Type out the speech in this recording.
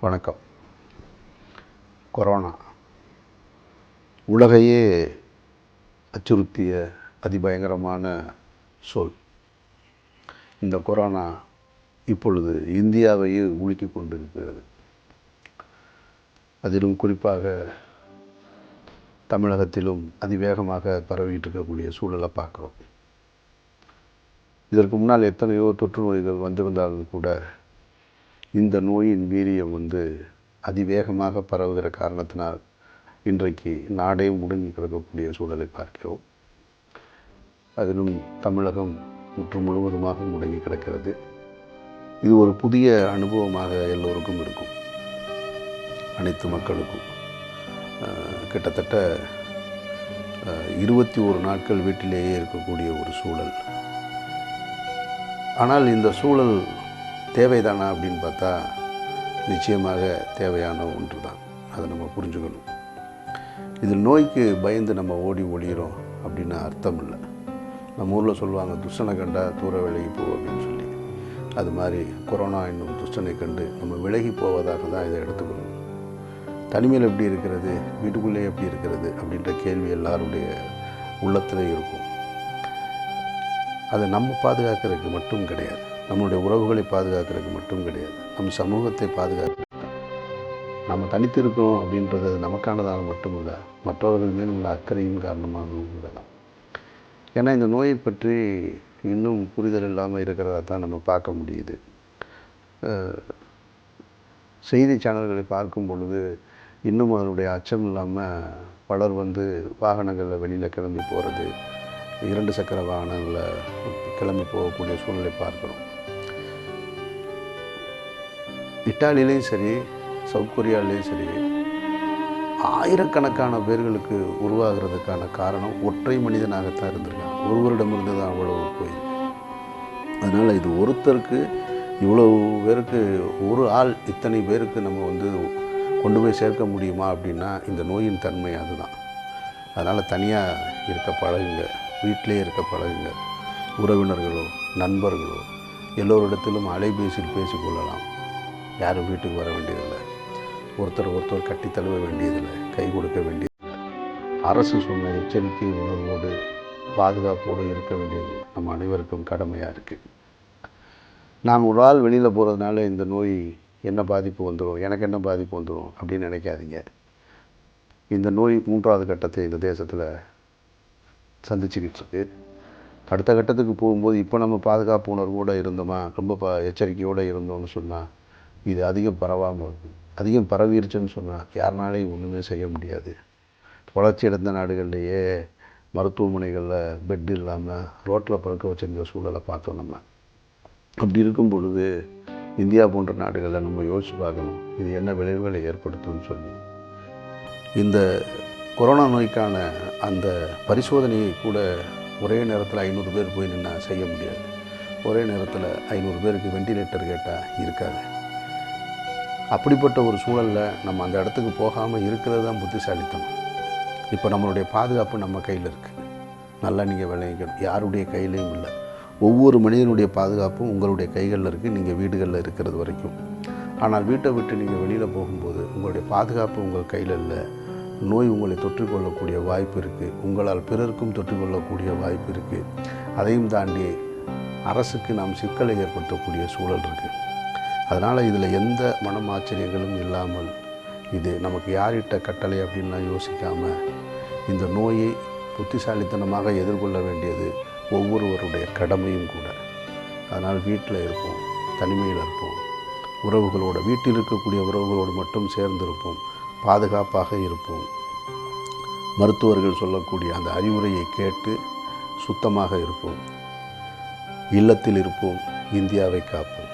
வணக்கம். கொரோனா. உலகையே அச்சுறுத்திய அதிபயங்கரமான சொல். இந்த கொரோனா இப்பொழுது இந்தியாவையே உலுக்கி கொண்டிருக்கிறது. அதிலும் குறிப்பாக தமிழகத்திலும் அதிவேகமாக பரவிட்டு இருக்கக்கூடிய சூழலை பார்க்குறோம். இதற்கு முன்னால் எத்தனையோ தொற்று நோய்கள் வந்திருந்தாலும் கூட இந்த நோயின் வீரியம் வந்து அதிவேகமாக பரவுகிற காரணத்தினால் இன்றைக்கு நாடே முடங்கி கிடக்கக்கூடிய சூழலை பார்க்கிறோம். அதிலும் தமிழகம் முற்று முழுவதுமாக முடங்கி கிடக்கிறது. இது ஒரு புதிய அனுபவமாக எல்லோருக்கும் இருக்கும். அனைத்து மக்களுக்கும். கிட்டத்தட்ட இருபத்தி ஒரு நாட்கள் வீட்டிலேயே இருக்கக்கூடிய ஒரு சூழல். ஆனால் இந்த சூழல் தேவைதானா அப்படின்னு பார்த்தா நிச்சயமாக தேவையான ஒன்று தான் அதை நம்ம புரிஞ்சுக்கணும். இது நோய்க்கு பயந்து நம்ம ஓடி ஒழிகிறோம் அப்படின்னு அர்த்தம் இல்லை. நம்ம ஊரில் சொல்லுவாங்க துஷ்டனை கண்டா தூர விலகி போ அப்படின்னு சொல்லி. அது மாதிரி கொரோனா என்னும் துஷ்டனை கண்டு நம்ம விலகி போவதாக தான் இதை எடுத்துக்கணும். தனிமையில் எப்படி இருக்கிறது? வீட்டுக்குள்ளே எப்படி இருக்கிறது? அப்படின்ற கேள்வி எல்லாருடைய உள்ளத்தில் இருக்கும். அதை நம்ம பாதுகாக்கிறதுக்கு மட்டும் கிடையாது. நம்மளுடைய உறவுகளை பாதுகாக்கிறதுக்கு மட்டும் கிடையாது. நம் சமூகத்தை பாதுகாக்க நம்ம தனித்து இருக்கோம் அப்படின்றது நமக்கானதாக மட்டும் இல்லை மற்றவர்கள் மேல் உள்ள அக்கறையின் காரணமாகவும் இல்லை ஏன்னா இந்த நோயை பற்றி இன்னும் புரிதல் இல்லாமல் இருக்கிறதா தான் நம்ம பார்க்க முடியுது. செய்தி சேனல்களை பார்க்கும் பொழுது இன்னும் அதனுடைய அச்சம் இல்லாமல் பலர் வந்து வாகனங்களில் வெளியில் கிளம்பி போகிறது இரண்டு சக்கர வாகனங்களில் கிளம்பி போகக்கூடிய சூழ்நிலை பார்க்குறோம். இட்டாலியிலையும் சரி சவுத் கொரியாவிலையும் சரி ஆயிரக்கணக்கான பேர்களுக்கு உருவாகிறதுக்கான காரணம் ஒற்றை மனிதனாகத்தான் இருந்திருக்காங்க ஒருவரிடமிருந்து தான் அவ்வளவு போயிருக்கு. அதனால் இது ஒருத்தருக்கு இவ்வளவு பேருக்கு ஒரு ஆள் இத்தனை பேருக்கு நம்ம வந்து கொண்டு போய் சேர்க்க முடியுமா அப்படின்னா இந்த நோயின் தன்மை அதுதான். அதனால் தனியாக இருக்க பழகுங்க. வீட்டிலே இருக்க பழகுங்க. உறவினர்களோ நண்பர்களோ எல்லோரிடத்திலும் அலைபேசியில் பேசிக்கொள்ளலாம் யாரும் வீட்டுக்கு வர வேண்டியதில்லை. ஒருத்தர் ஒருத்தர் கட்டி தழுவ வேண்டியதில்லை கை கொடுக்க வேண்டியதில்லை. அரசு சொன்ன எச்சரிக்கை உணர்வோடு பாதுகாப்போடு இருக்க வேண்டியது நம்ம அனைவருக்கும் கடமையாக இருக்குது நாம் ஒரு ஆள் வெளியில் போகிறதுனால இந்த நோய் என்ன பாதிப்பு வந்துடும் எனக்கு என்ன பாதிப்பு வந்துடும் அப்படின்னு நினைக்காதீங்க. இந்த நோய் மூன்றாவது கட்டத்தை இந்த தேசத்தில் சந்திச்சுக்கிட்டு இருக்கு. அடுத்த கட்டத்துக்கு போகும்போது இப்போ நம்ம பாதுகாப்பு உணர்வோடு இருந்தோமா ரொம்ப ப எச்சரிக்கையோடு இருந்தோம்னு சொன்னால் இது அதிகம் பரவாமல் அதிகம் பரவிருச்சுன்னு சொன்னால் யாருனாலையும் ஒன்றுமே செய்ய முடியாது. வளர்ச்சி அடைந்த நாடுகள்லேயே மருத்துவமனைகளில் பெட் இல்லாமல் ரோட்டில் படுக்க வச்சுருந்த சூழலை பார்த்தோம் நம்ம. அப்படி இருக்கும் பொழுது இந்தியா போன்ற நாடுகளில் நம்ம யோசிச்சு பார்க்கணும் இது என்ன விளைவுகளை ஏற்படுத்தும்னு சொல்லி. இந்த கொரோனா நோய்க்கான அந்த பரிசோதனையை கூட ஒரே நேரத்தில் ஐநூறு பேர் போய் நின்னா செய்ய முடியாது. ஒரே நேரத்தில் ஐநூறு பேருக்கு வெண்டிலேட்டர் கேட்டால் இருக்காது. அப்படிப்பட்ட ஒரு சூழலில் நம்ம அந்த இடத்துக்கு போகாமல் இருக்கிறது தான் புத்திசாலித்தனம். இப்போ நம்மளுடைய பாதுகாப்பு நம்ம கையில் இருக்குது நல்லா நீங்கள் விளைவிக்கணும் யாருடைய கையிலையும் இல்லை. ஒவ்வொரு மனிதனுடைய பாதுகாப்பும் உங்களுடைய கைகளில் இருக்குது நீங்கள் வீடுகளில் இருக்கிறது வரைக்கும். ஆனால் வீட்டை விட்டு நீங்கள் வெளியில் போகும்போது உங்களுடைய பாதுகாப்பு உங்கள் கையில் இல்லை. நோய் உங்களை தொற்றிக்கொள்ளக்கூடிய வாய்ப்பு இருக்குது உங்களால் பிறருக்கும் தொற்றிக்கொள்ளக்கூடிய வாய்ப்பு இருக்குது அதையும் தாண்டி அரசுக்கு நாம் சிக்கலை ஏற்படுத்தக்கூடிய சூழல் இருக்குது அதனால் இதில் எந்த மனம் ஆச்சரியங்களும் இல்லாமல் இது நமக்கு யாரிட்ட கட்டளை அப்படின்லாம் யோசிக்காமல் இந்த நோயை புத்திசாலித்தனமாக எதிர்கொள்ள வேண்டியது ஒவ்வொருவருடைய கடமையும் கூட. அதனால் வீட்டில் இருப்போம் தனிமையில் இருப்போம். உறவுகளோடு வீட்டில் இருக்கக்கூடிய உறவுகளோடு மட்டும் சேர்ந்து இருப்போம் பாதுகாப்பாக இருப்போம். மருத்துவர்கள் சொல்லக்கூடிய அந்த அறிவுரையை கேட்டு சுத்தமாக இருப்போம். இல்லத்தில் இருப்போம். இந்தியாவை காப்போம்.